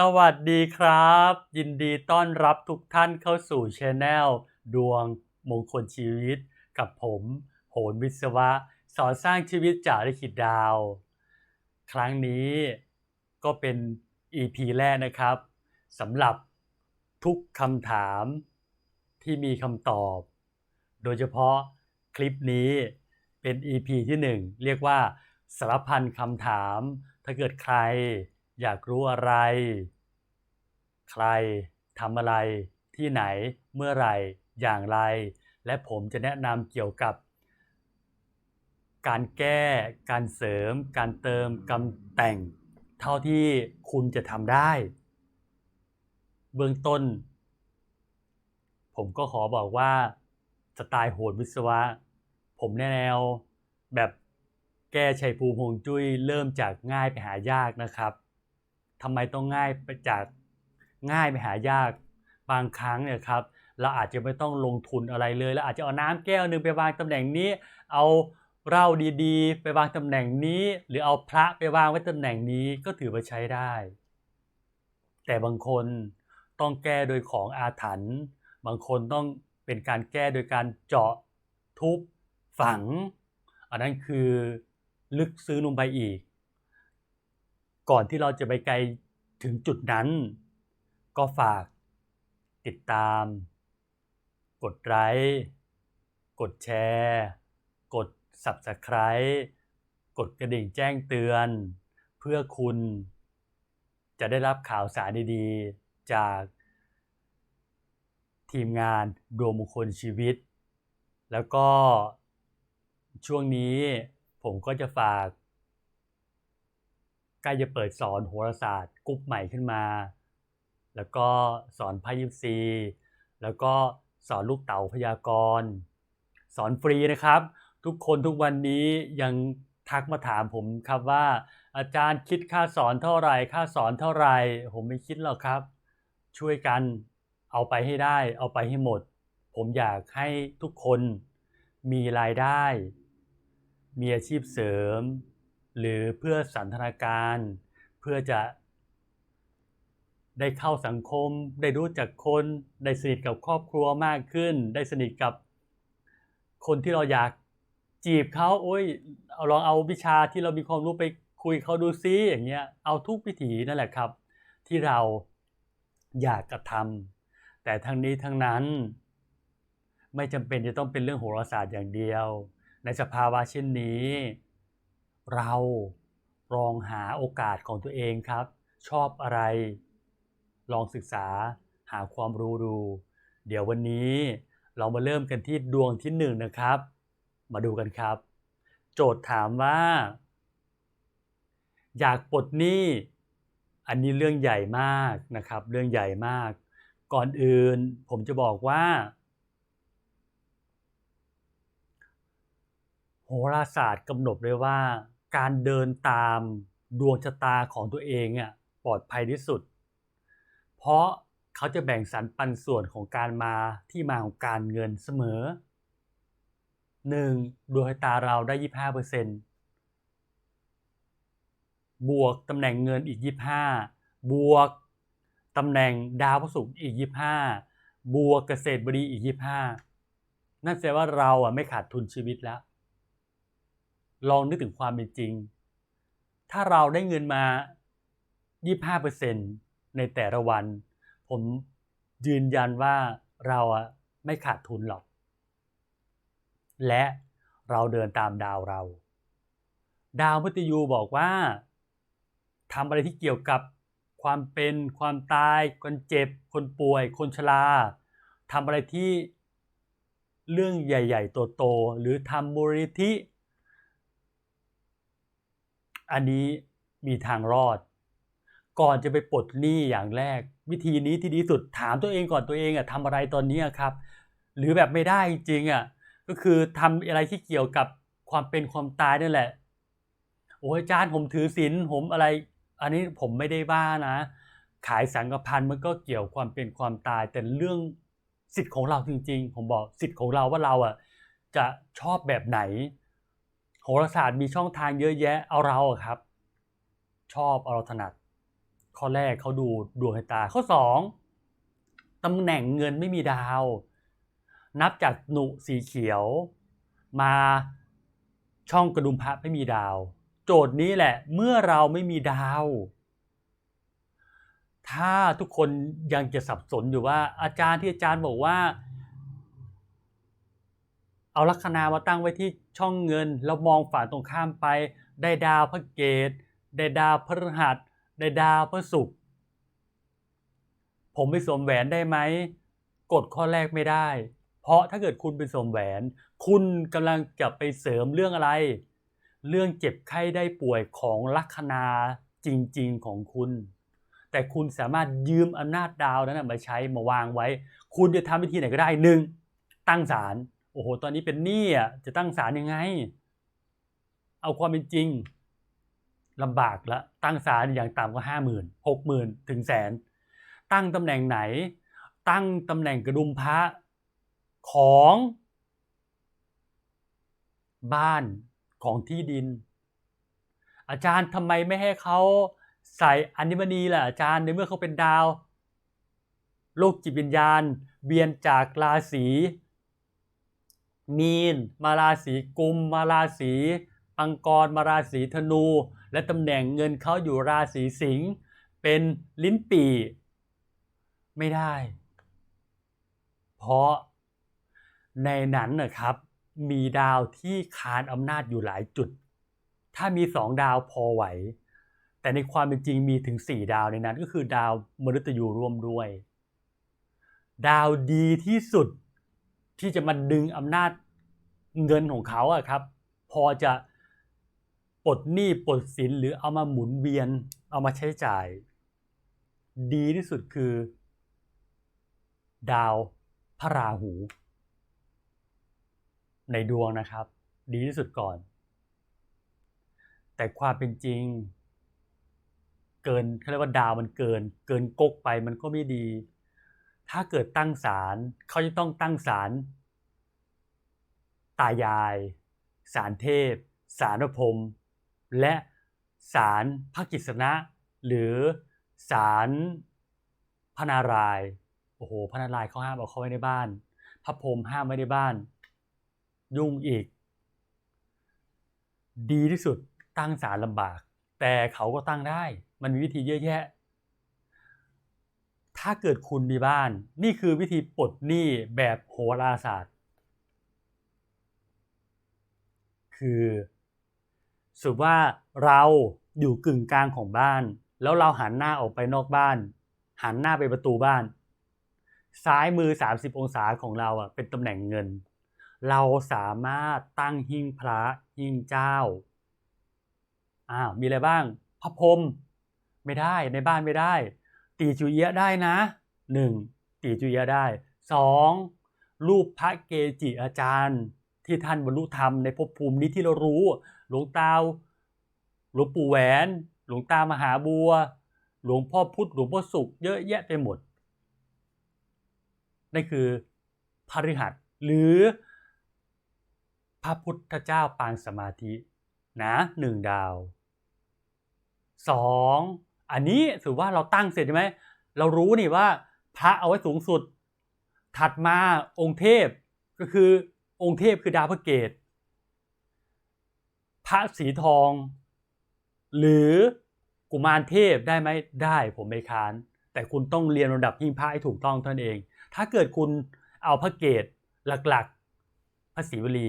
สวัสดีครับ ยินดีต้อนรับทุกท่านเข้าสู่ช anel ดวงมงคลชีวิต กับผม โหนวิศวะ สอนสร้างชีวิตจากลิขิตดาว ครั้งนี้ก็เป็น EP แรกนะครับสำหรับทุกคำถามที่มีคำตอบ โดยเฉพาะคลิปนี้เป็น EP ที่ 1 เรียกว่าสารพันคำถามถ้าเกิดใคร อยากรู้อะไร ใครทำอะไร ที่ไหน เมื่อไหร่ อย่างไร และผมจะแนะนำเกี่ยวกับ การแก้ การเสริม การเติมการแต่ง เท่าที่คุณจะทำได้ เบื้องต้น ผมก็ขอบอกว่าสไตล์โหดวิศวะ ผมแนวแบบแก้ชัยภูมิฮวงจุ้ยเริ่มจากง่ายไปหายากนะครับ ทำไมต้องง่ายไปจากง่ายไปหายากบางครั้งเนี่ยครับเราอาจจะไม่ต้องลงทุนอะไรเลยเราอาจจะเอาน้ำแก้วหนึ่งไปวางตำแหน่งนี้ เอาเหล้าดีๆ ไปวางตำแหน่งนี้ หรือเอาพระไปวางไว้ตำแหน่งนี้ก็ถือว่าใช้ได้ แต่บางคนต้องแก้โดยของอาถรรพ์บางคนต้องเป็นการแก้โดยการเจาะทุบฝัง อันนั้นคือลึกซึ้งลงไปอีก ก่อนที่เราจะไปไกลถึงจุดนั้น ก็ฝากติดตาม กดไลค์กดแชร์ กด Subscribe กดกระดิ่งแจ้งเตือน เพื่อคุณจะได้รับข่าวสารดีๆ จากทีมงานดวงมงคลชีวิต แล้วก็ช่วงนี้ผมก็จะฝาก ใกล้จะเปิดสอนโหราศาสตร์กรุ๊ปใหม่ขึ้นมา แล้วก็สอนไพ่ยิปซีแล้วก็สอนลูกเต๋าพยากรณ์สอนฟรีนะครับ ทุกคนทุกวันนี้ยังทักมาถามผมครับว่า อาจารย์คิดค่าสอนเท่าไหร่ ค่าสอนเท่าไหร่ ผมไม่คิดหรอกครับ ช่วยกันเอาไปให้ได้ เอาไปให้หมด ผมอยากให้ทุกคนมีรายได้ มีอาชีพเสริม หรือเพื่อสันทนาการ เพื่อจะได้เข้าสังคม ได้รู้จักคน ได้สนิทกับครอบครัวมากขึ้น ได้สนิทกับคนที่เราอยากจีบเขาโอ้ยเอาลองเอาวิชาที่เรามีความรู้ไปคุยเขาดูซิอย่างเงี้ยเอาทุกวิถีนั่นแหละครับ ที่เราอยากกระทำแต่ทั้งนี้ทั้งนั้น ไม่จำเป็นจะต้องเป็นเรื่องโหราศาสตร์อย่างเดียว ในสภาวะเช่นนี้ เราลองหาโอกาสของตัวเองครับ ชอบอะไร ลองศึกษาหาความรู้ดู เดี๋ยววันนี้เรามาเริ่มกันที่ดวงที่หนึ่งนะครับ มาดูกันครับ โจทย์ถามว่า อยากปลดหนี้ อันนี้เรื่องใหญ่มากนะครับ เรื่องใหญ่มาก ก่อนอื่นผมจะบอกว่าโหราศาสตร์กำหนดไว้ว่า การเดินตามดวงชะตาของตัวเองอะปลอดภัยที่สุด เพราะเขาจะแบ่งสรรปันส่วนของการมาที่มาของการเงินเสมอ 1. ดวงชะตาเราได้ 25%บวกตำแหน่งเงินอีก 25 บวกตำแหน่งดาวพระศุกร์อีก 25 บวกเกษตรบดีอีก 25 นั่นแสดงว่าเราอะไม่ขาดทุนชีวิตแล้ว ลองนึกถึงความเป็นจริง ถ้าเราได้เงินมา 25%ในแต่ละวัน ผมยืนยันว่าเราไม่ขาดทุนหรอก และเราเดินตามดาวเรา ดาวพุตยูบอกว่าทำอะไรที่เกี่ยวกับความเป็นความตายคนเจ็บ คนป่วย คนชราทำอะไรที่เรื่องใหญ่ ๆ โตๆหรือทำมูลนิธิ อันนี้มีทางรอด ก่อนจะไปปลดหนี้อย่างแรก วิธีนี้ที่ดีสุดถามตัวเองก่อนตัวเองอะทำอะไรตอนนี้ครับ หรือแบบไม่ได้จริงๆอะก็คือทำอะไรที่เกี่ยวกับความเป็นความตายนั่นแหละ โอ้ยอาจารย์ผมถือศีลผมอะไร อันนี้ผมไม่ได้บ้านะ ขายสังกพันมันก็เกี่ยวความเป็นความตาย แต่เรื่องสิทธิ์ของเราจริง ๆ ผมบอกสิทธิ์ของเราว่าเราอะจะชอบแบบไหน หราศาสตร์มีช่องทางเยอะแยะเอาเราอะครับ ชอบเอาเราถนัด ข้อแรกเขาดูดวงตา ข้อสองตำแหน่งเงินไม่มีดาว นับจากหนุสีเขียว มาช่องกระดุมพระไม่มีดาว โจทย์นี้แหละเมื่อเราไม่มีดาว ถ้าทุกคนยังจะสับสนอยู่ว่าอาจารย์ที่อาจารย์บอกว่า เอาลัคนามาตั้งไว้ที่ช่องเงิน แล้วมองฝ่าตรงข้ามไป ได้ดาวพระเกตได้ดาวพฤหัส ได้ดาวพระศุกร์ผมไปสวมแหวนได้ไหมกดข้อแรกไม่ได้ เพราะถ้าเกิดคุณเป็นสวมแหวน คุณกำลังจะไปเสริมเรื่องอะไร เรื่องเจ็บไข้ได้ป่วยของลัคนาจริง ๆของคุณ แต่คุณสามารถยืมอำนาจดาวนั้นมาใช้มาวางไว้ คุณจะทำวิธีไหนก็ได้หนึ่งตั้งศาล โอ้โห ตอนนี้เป็นหนี้อะจะตั้งศาลยังไง เอาความเป็นจริงลำบากละตั้งศาลอย่างต่ำก็ห้าหมื่นหกหมื่นถึงแสน ตั้งตำแหน่งไหน ตั้งตำแหน่งกระดุมพระของ บ้านของที่ดิน อาจารย์ทำไมไม่ให้เขาใส่อัญมณีล่ะอาจารย์ในเมื่อเขาเป็นดาว โลกจิตวิญญาณเบียนจากราศี มีน มาราศีกุม มาราศีปังกร มาราศีธนู และตำแหน่งเงินเขาอยู่ราศีสิงห์เป็นลิ้นปีไม่ได้ เพราะในนั้นนะครับ มีดาวที่คานอำนาจอยู่หลายจุด ถ้ามีสองดาวพอไหว แต่ในความเป็นจริงมีถึงสี่ดาวในนั้นก็คือดาวมฤตยูร่วมด้วย ดาวดีที่สุด ที่จะมาดึงอำนาจเงินของเขาอะครับ พอจะปลดหนี้ปลดสินหรือเอามาหมุนเวียนเอามาใช้จ่าย ดีที่สุดคือ ดาวพระราหู ในดวงนะครับ ดีที่สุดก่อน แต่ความเป็นจริง เกินเขาเรียกว่าดาวมันเกิน เกินกกไปมันก็ไม่ดี ถ้าเกิดตั้งศาลเขาจะต้องตั้งศาลตายายศาลเทพศาลพรมและศาลพระกิษณะ หรือศาลพระนารายโอ้โหพระนารายเขาห้ามเอาเข้าไว้ในบ้าน พระพรมห้ามไว้ในบ้าน ยุ่งอีก ดีที่สุดตั้งศาลลำบาก แต่เขาก็ตั้งได้ มันมีวิธีเยอะแยะ ถ้าเกิดคุณมีบ้าน นี่คือวิธีปลดหนี้แบบโหราศาสตร์ คือสมมุติว่าเราอยู่กึ่งกลางของบ้าน แล้วเราหันหน้าออกไปนอกบ้าน หันหน้าไปประตูบ้าน ซ้ายมือ 30 องศาของเราอะเป็นตำแหน่งเงิน เราสามารถตั้งหิ้งพระหิ้งเจ้าอ้าวมีอะไรบ้างพระพรมไม่ได้ในบ้านไม่ได้ ตีจุเอียะได้นะหนึ่งตีจุเอียะได้สองรูปพระเกจิอาจารย์ ที่ท่านบรรลุธรรมในภพภูมินี้ที่เรารู้ หลวงตาหลวงปู่แหวน หลวงตามหาบัว หลวงพ่อพุธหลวงพ่อสุขเยอะแยะไปหมดนั่นคือพฤหัสหรือพระพุทธเจ้าปางสมาธินะหนึ่งดาวสอง อันนี้ถือว่าเราตั้งเสร็จใช่ไหมเรารู้นี่ว่าพระเอาไว้สูงสุด ถัดมาองค์เทพก็คือองค์เทพคือดาวพระเกต พระสีทอง หรือกุมารเทพได้ไหมได้ผมไม่ค้าน แต่คุณต้องเรียนระดับยิ่งพระให้ถูกต้องเท่านั้นเอง ถ้าเกิดคุณเอาพระเกตหลักๆ พระศรีวลี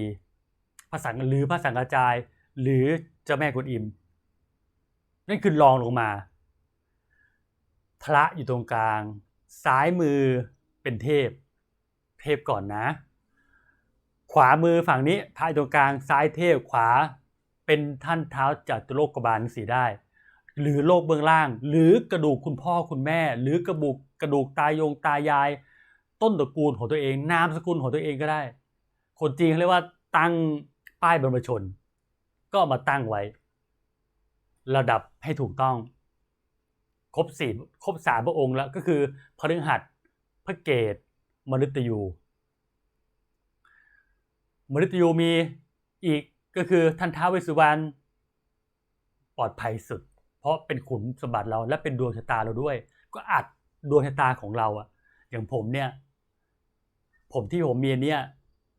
พระสังหรือพระสังกระจาย หรือเจ้าแม่กุนอิมนั่นคือรองลงมา พระอยู่ตรงกลาง ซ้ายมือเป็นเทพ เทพก่อนนะ ขวามือฝั่งนี้พระอยู่ตรงกลาง ซ้ายเทพขวาเป็นท่านเท้าจัตุโลกบาลสีได้ หรือโลกเบื้องล่าง หรือกระดูกคุณพ่อคุณแม่ หรือกระบุกกระดูกตายงตายาย ต้นตระกูลของตัวเอง นามสกุลของตัวเองก็ได้ คนจีนเขาเรียกว่าตั้งป้ายบรรพชน ก็มาตั้งไว้ ระดับให้ถูกต้อง ครบสี่ครบสามพระองค์แล้วก็คือพฤหัสพระเกตมฤตยู มฤตยูมีอีกก็คือท่านท้าวเวสสุวรรณปลอดภัยสุด เพราะเป็นขุนสมบัติเราและเป็นดวงชะตาเราด้วย ก็อัดดวงชะตาของเราอะอย่างผมเนี่ย ผมที่ผมมีเนี่ย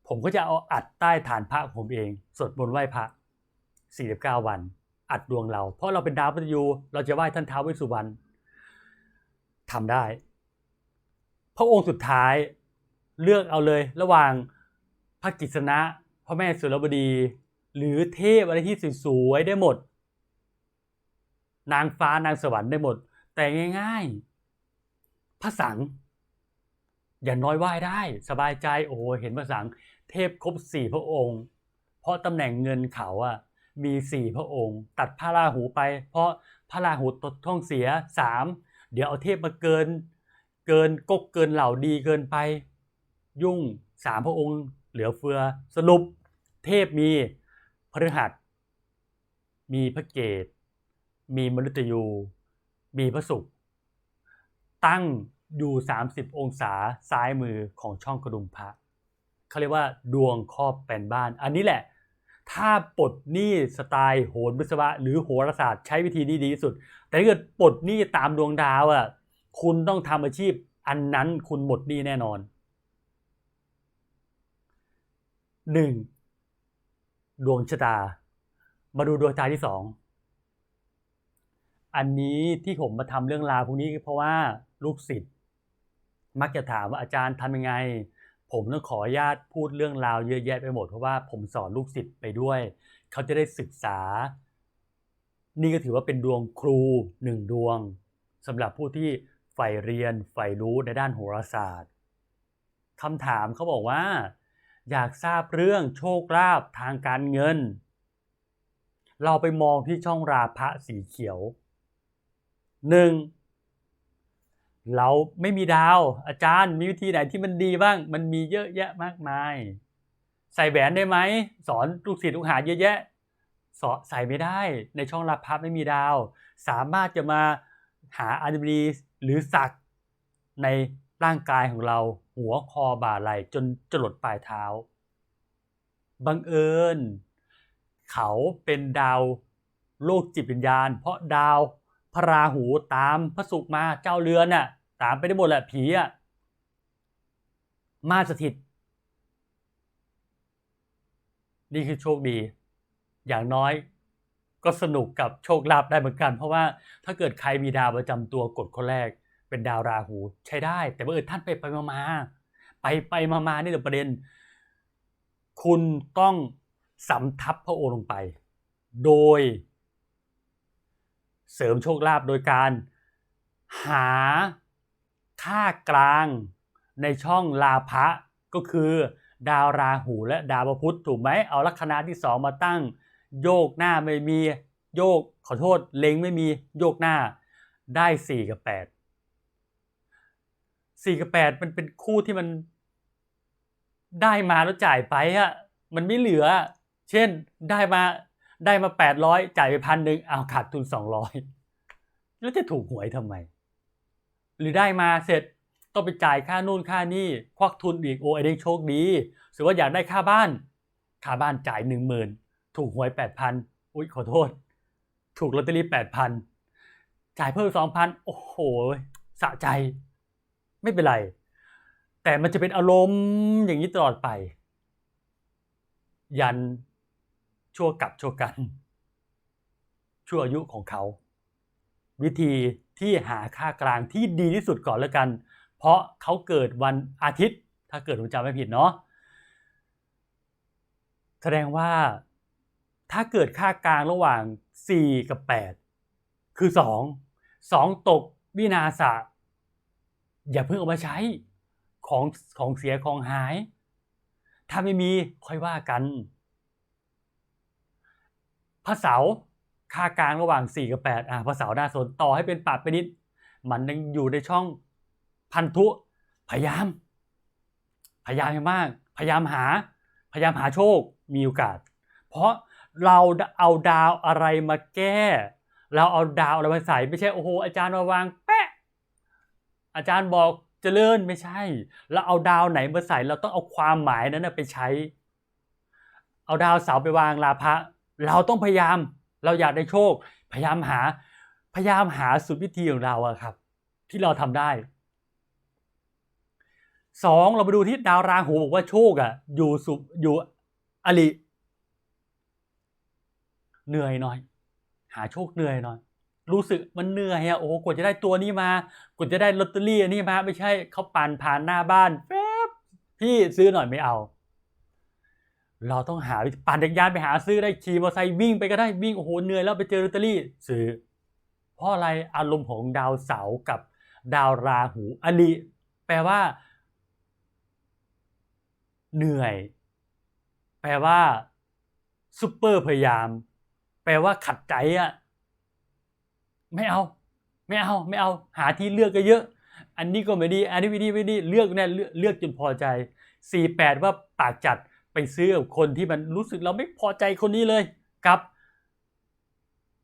ผมก็จะเอาอัดใต้ฐานพระของผมเองสวดมนต์ไหว้พระ 49 วัน อัดดวงเรา เพราะเราเป็นดาวพฤหัสยูเราจะไหว้ท่านท้าวเวสสุวรรณทำได้ พระองค์สุดท้ายเลือกเอาเลย ระหว่างพระกิษณะพระแม่สุรบดี หรือเทพอะไรที่สวยๆได้หมด นางฟ้านางสวรรค์ได้หมด แต่ง่ายๆพระสังอย่าน้อยไหว้ได้ สบายใจโอ้โหเห็นพระสังเทพครบสี่พระองค์ เพราะตำแหน่งเงินเขาอะ มีสี่พระองค์ ตัดพระราหูไป เพราะพระราหูตดท่องเสียสามเดี๋ยวเอาเทพมาเกิน เกินกกเกินเหล่าดีเกินไป ยุ่งสามพระองค์ เหลือเฟือสรุป เทพมีพฤหัส มีพระเกตมีมฤตยู มีพระศุกร์ตั้งอยู่ 30 องศาซ้ายมือของช่องกระดุมพระเขาเรียกว่าดวงครอบแปนบ้าน อันนี้แหละ ถ้าปลดหนี้สไตล์โหนวิศวะ หรือโหราศาสตร์ใช้วิธีนี้ดีที่สุด แต่ถ้าเกิดปลดหนี้ตามดวงดาวอะคุณต้องทำอาชีพอันนั้นคุณหมดหนี้แน่นอนหนึ่งดวงชะตา มาดูดวงชะตาที่สองอันนี้ที่ผมมาทำเรื่องราวพวกนี้เพราะว่าลูกศิษย์มักจะถามว่าอาจารย์ทำยังไง ผมต้องขออนุญาตพูดเรื่องราวเยอะแยะไปหมดเพราะว่าผมสอนลูกศิษย์ไปด้วย เขาจะได้ศึกษา นี่ก็ถือว่าเป็นดวงครูหนึ่งดวงสำหรับผู้ที่ใฝ่เรียนใฝ่รู้ในด้านโหราศาสตร์คำถามเขาบอกว่า อยากทราบเรื่องโชคลาภทางการเงิน เราไปมองที่ช่องราพะสีเขียวหนึ่ง เราไม่มีดาว อาจารย์มีวิธีไหนที่มันดีบ้าง มันมีเยอะแยะมากมาย ใส่แหวนได้ไหม สอนลูกศิษย์ลูกหาเยอะแยะสอใส่ไม่ได้ในช่องรับพับไม่มีดาว สามารถจะมาหาอันดีหรือสักในร่างกายของเรา หัวคอบ่าไหล่จนจรดปลายเท้า บังเอิญ เขาเป็นดาวโลกจิตวิญญาณ เพราะดาว พระราหูตามพระศุกร์มาเจ้าเรือนน่ะ ตามไปได้หมดแหละผีอะมาสถิต นี่คือโชคดี อย่างน้อยก็สนุกกับโชคลาภได้เหมือนกัน เพราะว่าถ้าเกิดใครมีดาวประจำตัวกดคนแรก เป็นดาวราหูใช้ได้ แต่เมื่อท่านไปไปมามา ไปไปมามานี่เดี๋ยประเด็น คุณต้องสำทับพระโอลงไป โดย เสริมโชคลาภโดยการหาค่ากลางในช่องลาภะก็คือดาวราหูและดาวพุธถูกไหมเอาลัคนาที่สองมาตั้ง โยกหน้าไม่มีโยกขอโทษเล็งไม่มีโยกหน้าได้สี่กับแปดสี่กับแปดมันเป็นคู่ที่มันได้มาแล้วจ่ายไปอะมันไม่เหลือ เช่นได้มา ได้มาแปดร้อยจ่ายไปพันหนึ่งเอาขาดทุนสองร้อยแล้วจะถูกหวยทำไม หรือได้มาเสร็จต้องไปจ่ายค่านู่นค่านี่ควักทุนอีกโอ้ไอ้เด้งโชคดีสมมติว่าอยากได้ค่าบ้าน ค่าบ้านจ่ายหนึ่งหมื่นถูกหวยแปดพันอุ้ยขอโทษ ถูกลอตเตอรี่แปดพันจ่ายเพิ่มสองพันโอ้โหสะใจ ไม่เป็นไร แต่มันจะเป็นอารมณ์อย่างนี้ตลอดไป ยัน ชั่วกับชั่วกัน ชั่วอายุของเขา วิธีที่หาค่ากลางที่ดีที่สุดก่อนแล้วกัน เพราะเขาเกิดวันอาทิตย์ ถ้าเกิดผมจำไม่ผิดเนาะแสดงว่าถ้าเกิดค่ากลางระหว่าง 4 กับ 8 คือ 2 2 ตกวินาศะอย่าเพิ่งเอามาใช้ของของเสียของหาย ถ้าไม่มีค่อยว่ากัน พระเสาค่ากลางระหว่าง 4 กับ 8 อ่าพระเสาหน้าสนต่อให้เป็นปาดไปนิด มันยังอยู่ในช่องพันธุ พยายาม พยายามให้มาก พยายามหา พยายามหาโชค มีโอกาส เพราะเราเอาดาวอะไรมาแก้ เราเอาดาวอะไรมาใส่ไม่ใช่โอ้โหอาจารย์มาวางแปะอาจารย์บอกเจริญไม่ใช่ เราเอาดาวไหนมาใส่ เราต้องเอาความหมายนั้นไปใช้ เอาดาวเสาไปวางลาภะ เราต้องพยายามเราอยากได้โชค พยายามหาพยายามหาสุดวิธีของเราอะครับ ที่เราทำได้สองเราไปดูที่ดาวราหูบอกว่าโชคอะอยู่สุอยู่อลิเหนื่อยหน่อย หาโชคเหนื่อยหน่อย รู้สึกมันเหนื่อยอะโอ้โหกว่าจะได้ตัวนี้มากว่าจะได้ลอตเตอรี่อันนี้มาไม่ใช่เขาปั่นผ่านหน้าบ้านแฟบพี่ซื้อหน่อยไม่เอา เราต้องหาปั่นจักรยานไปหาซื้อได้ขี่มอเตอร์ไซค์วิ่งไปก็ได้วิ่งโอ้โหเหนื่อยแล้วไปเจอลอตเตอรี่ซื้อเพราะอะไรอารมณ์ของดาวเสาร์กับดาวราหูอลิแปลว่า เหนื่อย แปลว่าซุปเปอร์พยายาม แปลว่าขัดใจอะไม่เอา ไม่เอา ไม่เอา หาที่เลือกก็เยอะ อันนี้ก็ไม่ดี อันนี้ไม่ดีไม่ดี เลือกเนี่ยเลือกเลือกจนพอใจสี่แปดว่าปากจัด ไปซื้อกับคนที่มันรู้สึกเราไม่พอใจคนนี้เลยครับ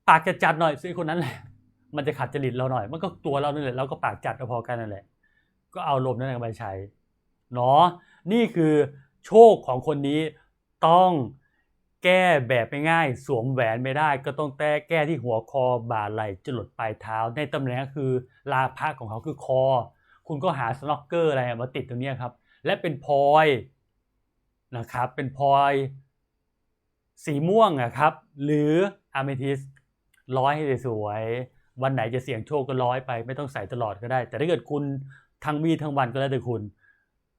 ปากจะจัดหน่อยซื้อคนนั้นแหละมันจะขัดจริตเราหน่อย มันก็ตัวเรานั่นแหละเราก็ปากจัดพอกันนั่นแหละ ก็เอาลมนั้นไปใช้เนาะนี่คือโชคของคนนี้ต้องแก้แบบไม่ง่ายสวมแหวนไม่ได้ ก็ต้องแก้แก้ที่หัวคอบ่าไหล่จรดปลายเท้า ในตำแหน่งก็คือลาภะของเขาคือคอ คุณก็หาสโนอกเกอร์อะไรมาติดตรงนี้ครับ และเป็นพลอย นะครับเป็นพลอยสีม่วงอะครับหรืออะเมทิสร้อยให้สวยวันไหนจะเสี่ยงโชคก็ร้อยไป ไม่ต้องใส่ตลอดก็ได้ แต่ถ้าเกิดคุณทั้งวีทั้งวันก็แล้วแต่คุณ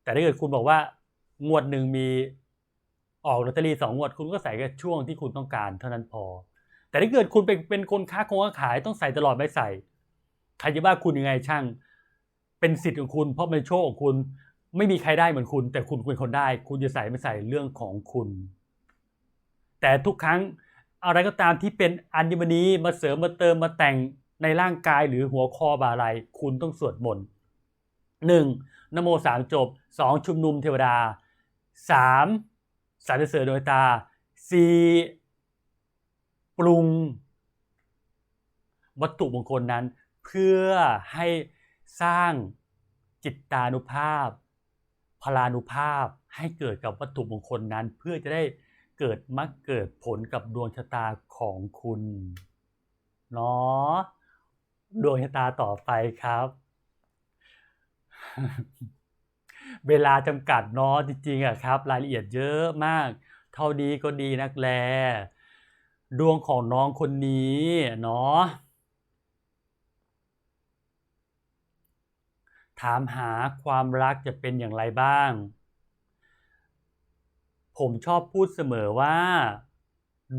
แต่ถ้าเกิดคุณบอกว่างวดหนึ่งมีออกลอตเตอรี่สองงวดคุณก็ใส่แค่ช่วงที่คุณต้องการเท่านั้นพอ แต่ถ้าเกิดคุณเป็นเป็นคนค้าคงค้าขายต้องใส่ตลอดไม่ใส่ใครจะว่าคุณยังไงช่าง เป็นสิทธิ์ของคุณ เพราะเป็นโชคของคุณ ไม่มีใครได้เหมือนคุณ แต่คุณเป็นคนได้ คุณจะใส่ไม่ใส่เรื่องของคุณ แต่ทุกครั้งอะไรก็ตามที่เป็นอัญมณีมาเสริมมาเติมมาแต่งในร่างกายหรือหัวคอบาไหลคุณต้องสวดมนต์หนึ่งนโมสามจบสองชุมนุมเทวดาสามสรรเสริญโดยตาสี่ปรุง วัตถุมงคลนั้น เพื่อให้สร้างจิตตานุภาพ พลานุภาพให้เกิดกับวัตถุมงคลนั้น เพื่อจะได้เกิดมรรคเกิดผลกับดวงชะตาของคุณเนาะดวงชะตาต่อไปครับ เวลาจำกัดเนาะจริงๆอะครับ รายละเอียดเยอะมาก เท่าดีก็ดีนักแล ดวงของน้องคนนี้เนาะ ถามหาความรักจะเป็นอย่างไรบ้าง ผมชอบพูดเสมอว่า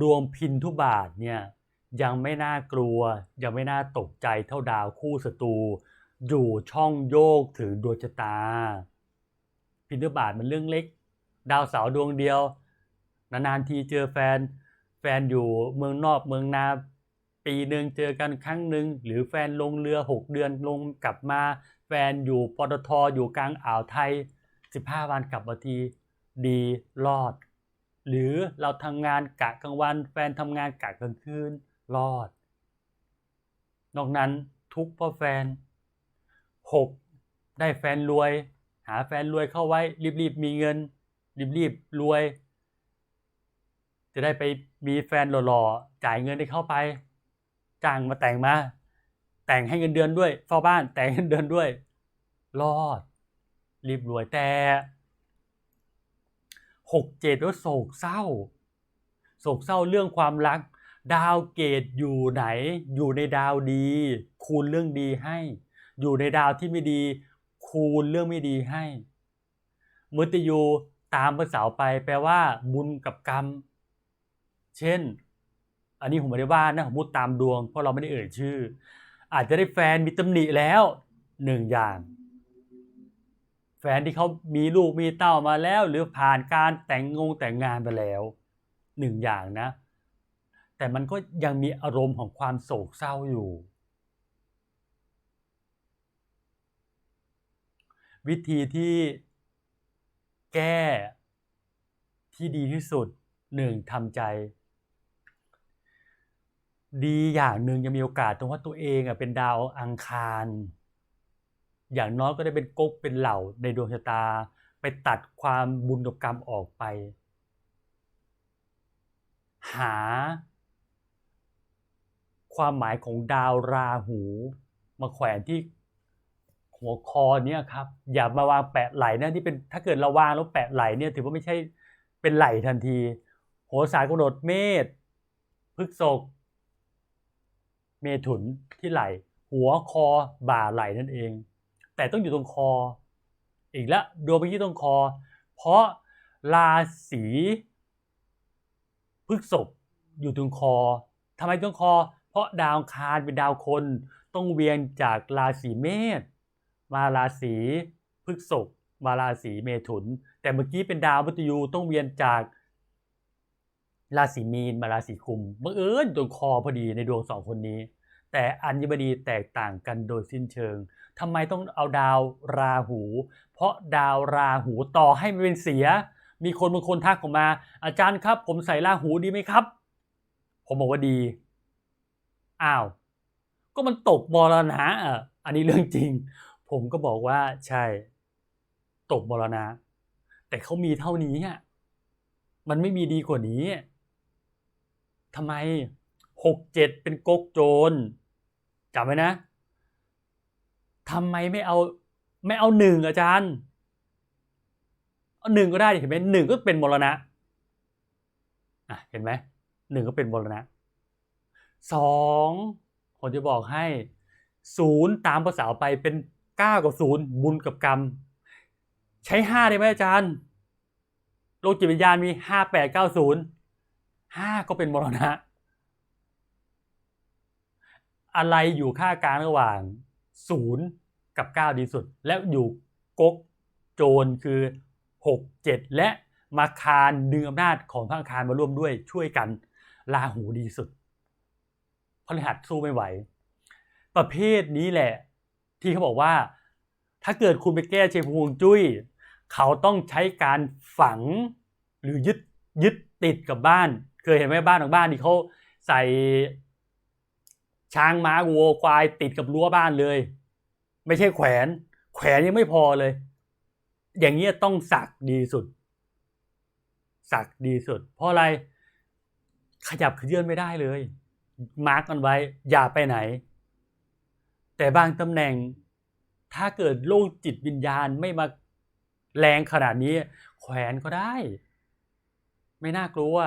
ดวงพินทุบาทเนี่ยยังไม่น่ากลัว ยังไม่น่าตกใจเท่าดาวคู่ศัตรูอยู่ช่องโยกถึงดวงชะตา พินทุบาทมันเรื่องเล็ก ดาวเสาดวงเดียว นานๆทีเจอแฟน แฟนอยู่เมืองนอกเมืองนาปีหนึ่งเจอกันครั้งหนึ่งหรือแฟนลงเรือ 6 เดือนลงกลับมา แฟนอยู่ปตทอยู่กลางอ่าวไทย 15 วันกลับมาทีดีรอด หรือเราทำงานกะกลางวัน แฟนทำงานกะกลางคืนรอด นอกนั้นทุกเพราะแฟน 6. ได้แฟนรวย หาแฟนรวยเข้าไว้รีบๆมีเงิน รีบๆรวย จะได้ไปมีแฟนหล่อๆจ่ายเงินให้เข้าไปจ้างมาแต่งมา แต่งให้เงินเดือนด้วยเฝ้าบ้านแต่งเงินเดือนด้วย รอด รีบรวยแต่หกเจ็ดว่าโศกเศร้า โศกเศร้าเรื่องความรัก ดาวเกตอยู่ไหน อยู่ในดาวดี คูณเรื่องดีให้ อยู่ในดาวที่ไม่ดี คูณเรื่องไม่ดีให้ มุตยูตามภาษาไปแปลว่า บุญกับกรรม เช่น อันนี้ผมไม่ได้ว่านะผมพูดตามดวงเพราะเราไม่ได้เอ่ยชื่อ อาจจะได้แฟนมีตำหนิแล้วหนึ่งอย่าง แฟนที่เขามีลูกมีเต้ามาแล้ว หรือผ่านการแต่งงงแต่งงานไปแล้วหนึ่งอย่างนะ แต่มันก็ยังมีอารมณ์ของความโศกเศร้าอยู่ วิธีที่แก้ที่ดีที่สุดหนึ่งทำใจ ดีอย่างหนึ่งยังมีโอกาสตรงว่าตัวเองอะเป็นดาวอังคาร อย่างน้อยก็ได้เป็นก๊กเป็นเหล่าในดวงชะตา ไปตัดความบุญกับกรรมออกไป หา ความหมายของดาวราหู มาแขวนที่หัวคอเนี่ยครับ อย่ามาวางแปะไหลนะที่เป็นถ้าเกิดเราวางแล้วแปะไหลเนี่ย ถือว่าไม่ใช่เป็นไหลทันที โหราศาสตร์กำหนดเมษพฤกษภ เมถุนที่ไหลหัวคอบ่าไหลนั่นเอง แต่ต้องอยู่ตรงคอ อีกแล้วดวงไปที่ตรงคอ เพราะราศีพฤษภอยู่ตรงคอทำไมตรงคอ เพราะดาวคารเป็นดาวคน ต้องเวียนจากราศีเมษมาราศีพฤษภมาราศีเมถุน แต่เมื่อกี้เป็นดาวมุตยูต้องเวียนจาก ราศีมีนมาราศีคุมบังเอิญตรงคอพอดีในดวงสองคนนี้ แต่อัญบดีแตกต่างกันโดยสิ้นเชิงทำไมต้องเอาดาวราหู เพราะดาวราหูต่อให้มันเป็นเสีย มีคนบางคนทักผมมา อาจารย์ครับ ผมใส่ราหูดีไหมครับ ผมบอกว่าดีอ้าว ก็มันตกมรณะอะอันนี้เรื่องจริง ผมก็บอกว่าใช่ ตกมรณะ แต่เขามีเท่านี้อะมันไม่มีดีกว่านี้ ทำไมหกเจ็ดเป็นก๊กโจรจำไว้นะทำไมไม่เอาไม่เอาหนึ่งอาจารย์เอาหนึ่งก็ได้เห็นไหมหนึ่งก็เป็นมรณะอะเห็นไหมหนึ่งก็เป็นมรณะสองผมจะบอกให้ศูนย์ตามภาษาไปเป็นเก้ากับศูนย์บุญกับกรรม ใช้ห้าได้ไหมอาจารย์โลกจิตวิญญาณมีห้าแปดเก้าศูนย์ ห้าก็เป็นมรณะ อะไรอยู่ค่ากลางระหว่างศูนย์กับเก้าดีสุด และอยู่ก๊กโจรคือหกเจ็ดและมาคารดึงอำนาจของพระอังคารมาร่วมด้วยช่วยกันลาหูดีสุดพฤหัสสู้ไม่ไหว ประเภทนี้แหละ ที่เขาบอกว่า ถ้าเกิดคุณไปแก้เชฟวงจุ้ย เขาต้องใช้การฝังหรือยึดยึดติดกับบ้าน ยเห็นไหมบ้านของบ้านที่เขาใส่ช้างม้าวัวควายติดกับรั้วบ้านเลย ไม่ใช่แขวน แขวนยังไม่พอเลย อย่างเงี้ยต้องสักดีสุด สักดีสุด เพราะอะไรขยับขยื่นไม่ได้เลย มาร์กกันไว้ อย่าไปไหน แต่บางตำแหน่ง ถ้าเกิดโลกจิตวิญญาณไม่มาแรงขนาดนี้ แขวนก็ได้ ไม่น่ากลัว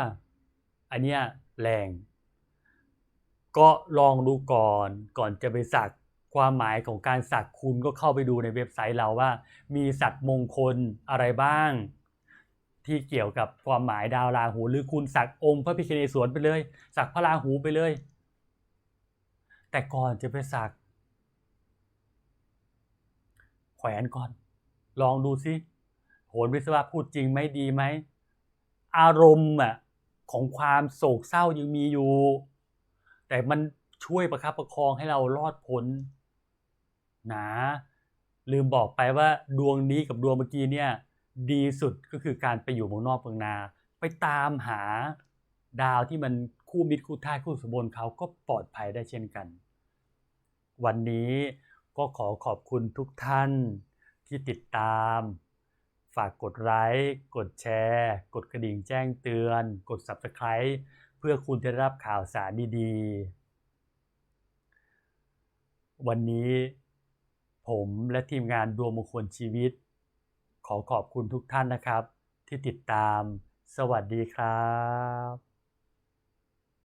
อันเนี้ยแรง ก็ลองดูก่อนก่อนจะไปสักความหมายของการสักคุณก็เข้าไปดูในเว็บไซต์เราว่า มีสัตว์มงคลอะไรบ้าง ที่เกี่ยวกับความหมายดาวราหู หรือคุณสักองค์พระพิคเนศวรไปเลย สักพระราหูไปเลย แต่ก่อนจะไปสัก แขวนก่อน ลองดูซิโหนวิศวะพูดจริงไหมดีไหม อารมณ์อะ ของความโศกเศร้ายังมีอยู่ แต่มันช่วยประคับประคองให้เรารอดพ้นนะลืมบอกไปว่าดวงนี้กับดวงเมื่อกี้เนี่ย ดีสุดก็คือการไปอยู่เมืองนอกเมืองนา ไปตามหาดาวที่มันคู่มิตรคู่ท่าคู่สมบูรณ์เขาก็ปลอดภัยได้เช่นกัน วันนี้ก็ขอขอบคุณทุกท่านที่ติดตาม ฝากกดไลค์ กดแชร์ กดกระดิ่งแจ้งเตือน กด Subscribe เพื่อคุณจะได้รับข่าวสารดีๆ วันนี้ผมและทีมงานดวงมงคลชีวิต ขอขอบคุณทุกท่านนะครับ ที่ติดตาม สวัสดีครับ